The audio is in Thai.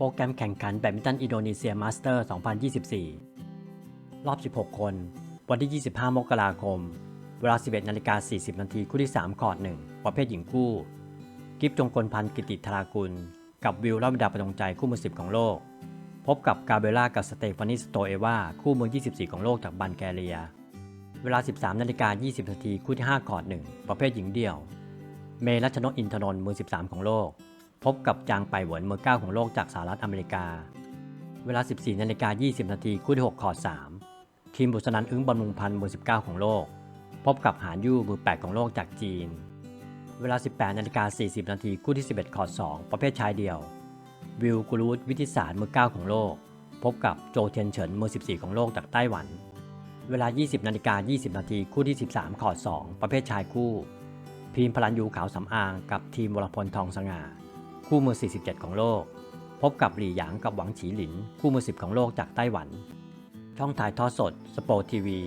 โปรแกรมแข่งขันแบดมินตันอินโดนีเซียมาสเตอร์ 2024 รอบ 16 คน วันที่ 25 มกราคม เวลา 11นาฬิกา40 นาทีคู่ที่ 3 คอร์ด1ประเภทหญิงคู่ กิฟจงกลพันธ์กิติธารากุล กับวิลราวิดาประจงใจคู่มือ 10 ของโลก พบกับกาเบล่ากับสเตฟานิสโตเอวาคู่มือ 24 ของโลกจากบันแกเรีย เวลา 13นาฬิกา20 นาทีคู่ที่ 5 คอร์ด1ประเภทหญิงเดี่ยว เมรัชนกอินทนนท์มือ 13 ของโลก พบกับจางไปเหวินมือ9ของโลกจากสหรัฐอเมริกา เวลา 14นาฬิกา20 นาทีคู่ที่6คอร์ด3ทีมบุษนันอึ้งบำรุงพันธ์มือ19 ของโลก พบกับหานยู่มือ 8 ของโลกจากจีน เวลา 18นาฬิกา40 นาทีคู่ที่ 11คอร์ด2ประเภทชายเดี่ยว วิลกูรูดวิทิสารมือ 9 ของโลก พบกับโจเทียนเฉินมือ 14 ของโลกจากไต้หวัน เวลา 20นาฬิกา20 นาทีคู่ที่ 13คอร์ด2ประเภทชายคู่ พีมพลันยูขาวสำอางกับทีมวรพลทองสง่า คู่มือ 47 ของโลก พบกับหลี่หยางกับหวังฉีหลิน คู่มือ 10 ของโลกจากไต้หวัน ช่องถ่ายทอดสด สปอร์ทีวี